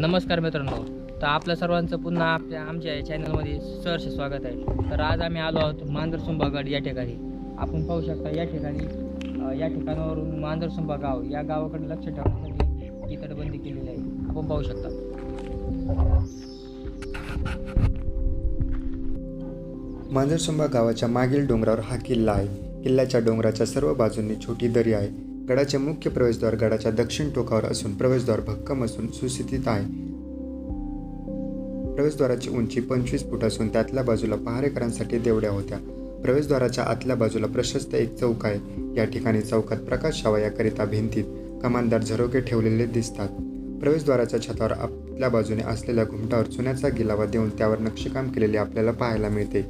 नमस्कार मित्रांनो. तर आपल्या सर्वांचं पुन्हा आपल्या आमच्या या चॅनलमध्ये सहर्ष स्वागत आहे. तर आज आम्ही आलो आहोत मांजरसुंबागड या ठिकाणी. आपण पाहू शकता या ठिकाणी या ठिकाणावरून मांजरसुंबा गाव या गावाकडे लक्ष ठेवण्यासाठी ही तटबंदी केलेली आहे. आपण पाहू शकता. मांजरसुंबा गावाच्या मागील डोंगरावर हा किल्ला आहे. किल्ल्याच्या डोंगराच्या सर्व बाजूंनी छोटी दरी आहे. गडाचे मुख्य प्रवेशद्वार गडाच्या दक्षिण टोकावर असून प्रवेशद्वार भक्कम असून सुस्थितीत आहे. प्रवेशद्वाराची उंची पंचवीस फूट असून त्यातल्या बाजूला पहारेकरांसाठी देवड्या होत्या. प्रवेशद्वाराच्या आतल्या बाजूला प्रशस्त एक चौक आहे. या ठिकाणी चौकात प्रकाश शावा याकरिता भिंतीत कमानदार झरोके ठेवलेले दिसतात. प्रवेशद्वाराच्या छतावर आतल्या बाजूने असलेल्या घुमटावर चुन्याचा गिलावा देऊन त्यावर नक्षीकाम केलेले आपल्याला पाहायला मिळते.